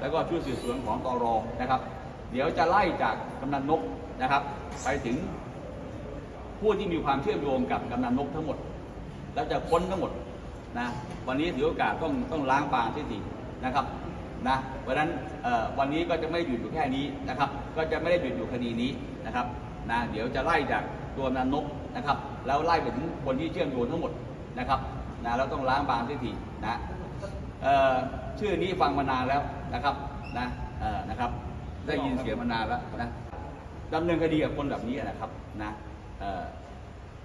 แล้วก็ชุดสืบสวนของตรนะครับ เดี๋ยวจะไล่จากกำนันนกนะครับ ไปถึงผู้ที่มีความเชื่อมโยงกับกำนันนกทั้งหมด แล้วจะค้นทั้งหมดนะวันนี้ถือโอกาสต้องต้องล้างบางที่ทีนะครับนะเพราะฉะนั้นวันนี้ก็จะไม่หยุดอยู่แค่นี้นะครับ ก็จะไม่ได้หยุดอยู่คดีนี้นะครับนะเดี๋ยวจะไล่จากตัวกำนันนกนะครับ แล้วไล่ไปถึงคนที่เชื่อมโยงทั้งหมดนะครับนะแล้วต้องล้างบางที่ทีนะ ชื่อนี้ฟังมานานแล้วนะครับนะนะครับ ได้ยินเสียงมานานแล้วนะดำเนินคดีกับคนแบบนี้นะครับนะ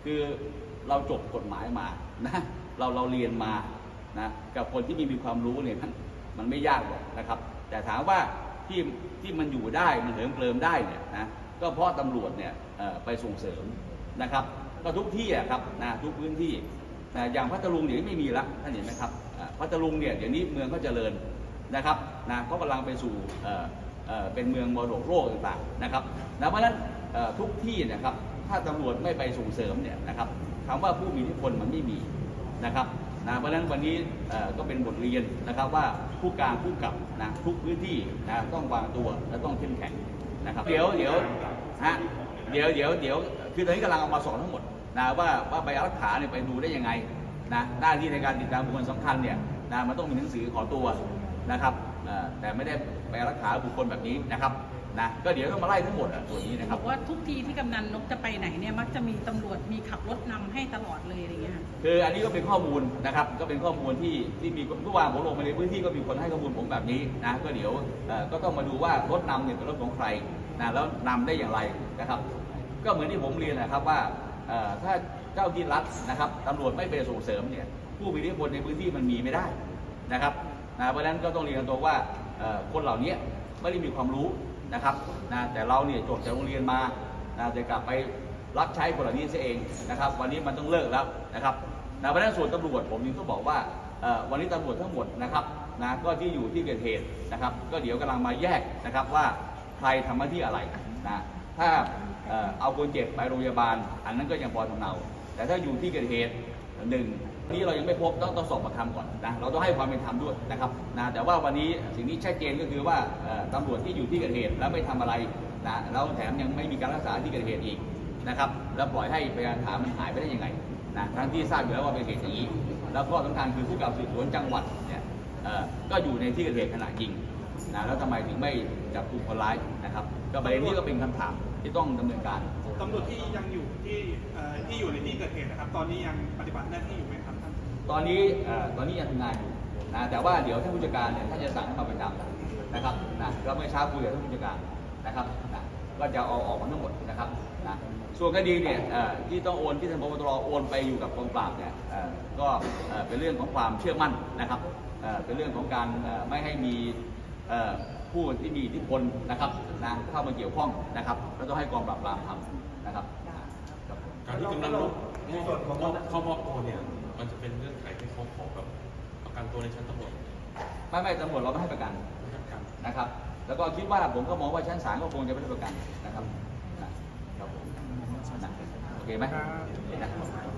คือเราจบกฎหมายมานะเราเราเรียนมานะกับคนที่มีมีความรู้เนี่ยมันมันไม่ยากหรอกนะครับ แต่ถามว่าที่ที่มันอยู่ได้มันเหิมเกลิมได้เนี่ยนะก็เพราะตำรวจเนี่ยไปส่งเสริมนะครับ ก็ทุกที่อะครับนะทุกพื้นที่นะอย่างพัทลุงเดี๋ยวไม่มีละท่านเห็นไหมครับ พัทลุงเนี่ยเดี๋ยวนี้เมืองก็เจริญนะครับนะเขากำลังไปสู่เออเออเป็นเมืองมรดกโลกต่างๆนะครับนะเพราะฉะนั้นทุกที่นะครับถ้าตำรวจไม่ไปส่งเสริมเนี่ยนะครับคำว่าผู้มีอิทธิพลมันไม่มีนะครับนะเพราะฉะนั้นวันนี้ก็เป็นบทเรียนนะครับว่าผู้การผู้กับนะทุกพื้นที่นะต้องวางตัวและต้องเข้มแข็งนะครับเดี๋ยวเดี๋ยวฮะเดี๋ยวเดี๋ยวเดี๋ยวคือตอนนี้กำลังเอามาสอนทั้งหมดนะว่าว่าใบรักษาเนี่ยไปดูได้ยังไง นะหน้าที่ในการติดตามบุคคลสำคัญเนี่ยนะมันต้องมีหนังสือขอตัวนะครับเอ่อแต่ไม่ได้ไปรักษาบุคคลแบบนี้นะครับนะก็เดี๋ยวต้องมาไล่ทั้งหมดอะส่วนนี้นะคบรับอกว่าทุกทีที่กำนันนกจะไปไหนเนี่ยมักจะมีตำรวจมีขับรถนำให้ตลอดเลยอะไรเงี้ยค่ะคืออันนี้ก็เป็นข้อมูลนะครับก็เป็นข้อมูลที่ที่มีเมื่อวานผมลงไปในพื้นที่ก็มีคนให้ข้อมูลผมแบบนี้นะก็เดี๋ยวเอ่อก็ต้องมาดูว่ารถนำเนี่ยเป็นรถของใครนะแล้วนำได้อย่างไรนะครับ ก็เหมือนที่ผมเรียนนะครับว่าเอ่อถ้า เจ้าที่รัฐนะครับตำรวจไม่ไปส่งเสริมเนี่ยผู้มีอิทธิพลในพื้นที่มันมีไม่ได้นะครับนะเพราะฉะนั้นก็ต้องเรียนตัวว่าคนเหล่านี้ไม่ได้มีความรู้นะครับนะแต่เราเนี่ยจบจากโรงเรียนมานะจะกลับไปรับใช้คนเหล่านี้ซะเองนะครับ วันนี้มันต้องเลิกแล้วนะครับนะเพราะฉะนั้นส่วนตำรวจผมยังต้องบอกว่าวันนี้ตำรวจทั้งหมดนะครับนะก็ที่อยู่ที่เกิดเหตุนะครับ ก็เดี๋ยวกำลังมาแยกนะครับว่าใครทำหน้าที่อะไรนะถ้าเอ่อเอาคนเจ็บไปโรงพยาบาล อันนั้นก็ยังพอทำเนา แต่ถ้าอยู่ที่เกิดเหตุหนึ่งนี่เรายังไม่พบต้องต้องสอบปากคำก่อนนะเราต้องให้ความเป็นธรรมด้วยนะครับนะแต่ว่าวันนี้สิ่งที่ชัดเจนก็คือว่าเอ่อตำรวจที่อยู่ที่เกิดเหตุแล้วไม่ทำอะไรนะแล้วแถมยังไม่มีการรักษาที่เกิดเหตุอีกนะครับแล้วปล่อยให้พยานฐานมันหายไปได้ยังไงนะทั้งที่ทราบอยู่แล้วว่าเป็นเหตุอย่างนี้แล้วก็สำคัญคือผู้กำกับสืบสวนจังหวัดเนี่ยก็อยู่ในที่เกิดเหตุขณะยิงนะแล้วทำไมถึงไม่จับกลุ่มคนร้ายนะครับ ก็ประเด็นนี้ก็เป็นคำถาม ที่ต้องดำเนินการ ตำรวจที่ยังอยู่ที่เอ่อที่อยู่ในที่เกิดเหตุนะครับ ตอนนี้ยังปฏิบัติหน้าที่อยู่ไหมครับท่าน ตอนนี้เอ่อตอนนี้ยังทำงานอยู่นะแต่ว่าเดี๋ยวท่านผู้จัดการเนี่ยท่านจะสั่งให้มาประจำนะครับนะแล้วเมื่อเช้าคุยกับท่านผู้จัดการนะครับนะก็จะเอาออกมาทั้งหมดนะครับนะส่วนคดีเนี่ยเอ่อที่ต้องโอนที่ท่านพบตรโอนไปอยู่กับกองปราบเนี่ยเอ่อก็เอ่อเป็นเรื่องของความเชื่อมั่นนะครับเอ่อเป็นเรื่องของการเอ่อไม่ให้มีเอ่อ ผู้ที่มีอิทธิพลนะครับนะเข้ามาเกี่ยวข้องนะครับ แล้วต้องให้กองปราบปรามทำนะครับครับการที่กำนันนกมอบมอบเข้ามอบตัวเนี่ย มันจะเป็นเรื่องไขให้เขาขอแบบประกันตัวในชั้นตำรวจไม่ไม่ตำรวจเราไม่ให้ประกันนะครับนะครับแล้วก็คิดว่าผมก็มองว่าชั้นศาลก็คงจะไม่ได้ประกันนะครับนะครับผมนะโอเคไหมนะ